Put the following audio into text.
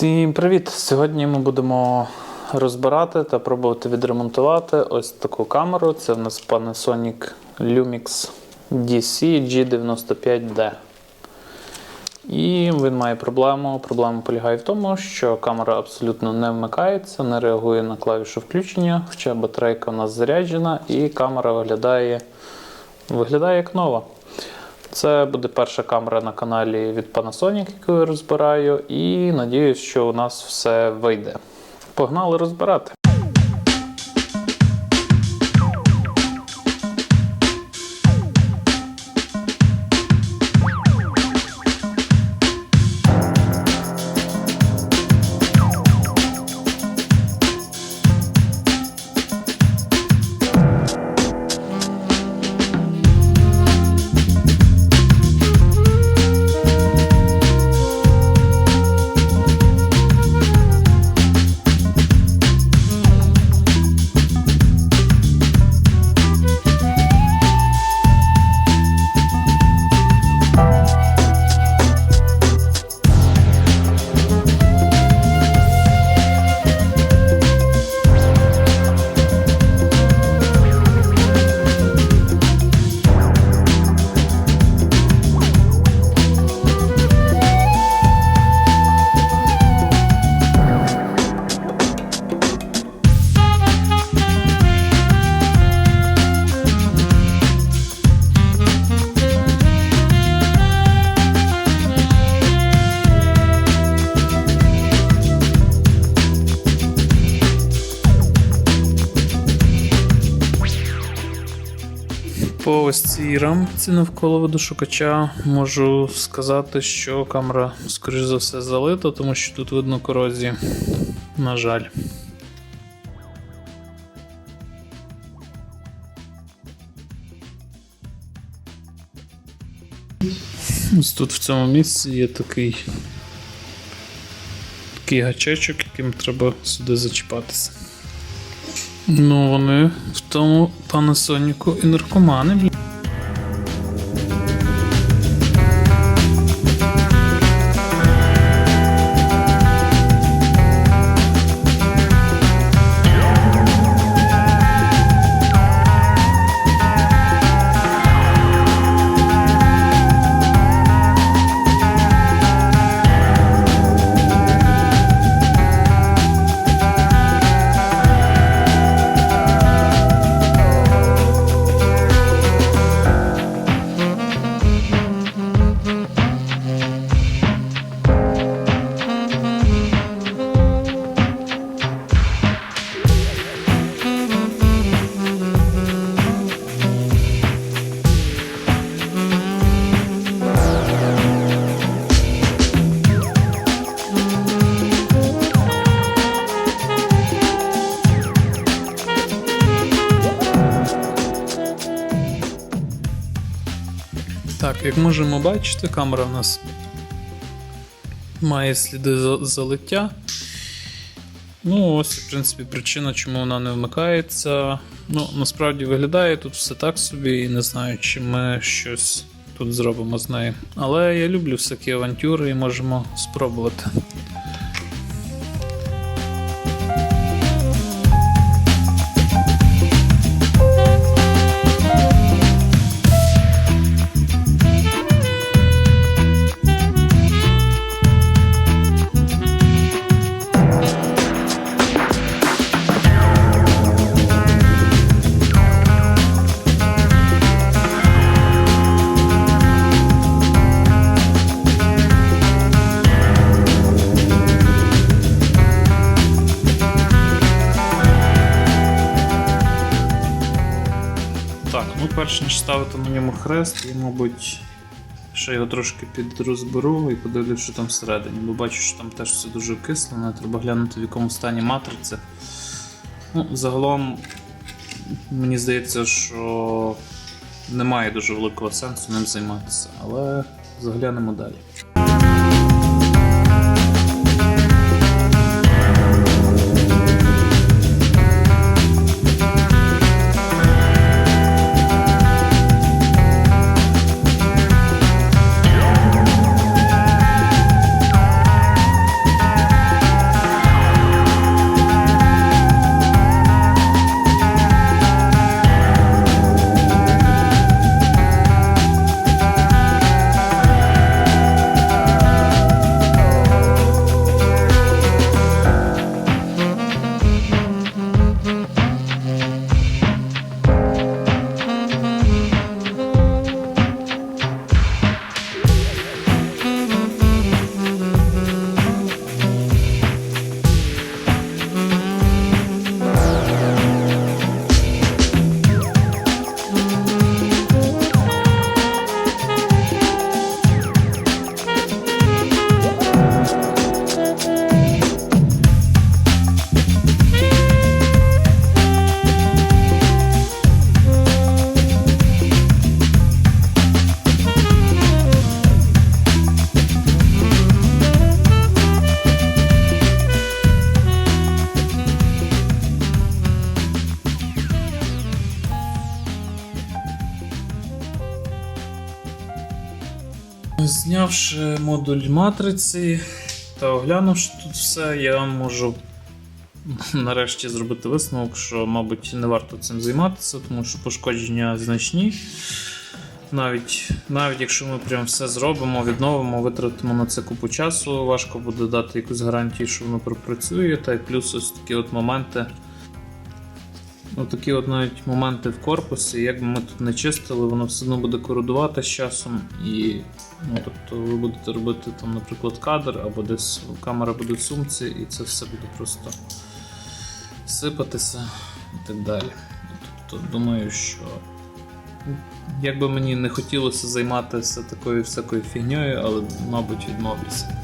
Всім привіт! Сьогодні ми будемо розбирати та пробувати відремонтувати ось таку камеру. Це в нас Panasonic Lumix DC G95D. І він має проблему. Проблема полягає в тому, що камера абсолютно не вмикається, не реагує на клавішу включення, хоча батарейка у нас заряджена, і камера виглядає, виглядає як нова. Це буде перша камера на каналі від Panasonic, яку я розбираю, і надіюсь, що у нас все вийде. Погнали розбирати. По ось цій рамці навколо водошукача можу сказати, що камера, скоріш за все, залита, тому що тут видно корозію. На жаль. Ось тут в цьому місці є такий, такий гачечок, яким треба сюди зачіпатися. Ну, вони в тому Panasonic і наркомани. блін. Так, як можемо бачити, камера у нас має сліди залиття. Ну, ось, в принципі, причина, чому вона не вмикається. Ну, насправді виглядає тут все так собі, і не знаю, чи ми щось тут зробимо з нею. Але я люблю всякі авантюри і можемо спробувати. Перш ніж ставити на ньому хрест, я, мабуть, ще його трошки підрозберу і подивлюсь, що там всередині. Бо бачу, що там теж все дуже окислене, треба глянути, в якому стані матриця. Ну, загалом, мені здається, що немає дуже великого сенсу ним займатися, але заглянемо далі. Знявши модуль матриці та оглянувши тут все, я можу нарешті зробити висновок, що, мабуть, не варто цим займатися, тому що пошкодження значні. Навіть, навіть якщо ми прям все зробимо, відновимо, витратимо на це купу часу, важко буде дати якусь гарантію, що воно пропрацює. Та й плюс ось такі от моменти. Отакі от навіть моменти в корпусі, як би ми тут не чистили, воно все одно буде кородувати з часом. І ну, тобто ви будете робити там, наприклад, кадр, або десь камера буде в сумці, і це все буде просто сипатися і так далі. Тобто думаю, що ну, як би мені не хотілося займатися такою всякою фігньою, але, мабуть, відмовлюся.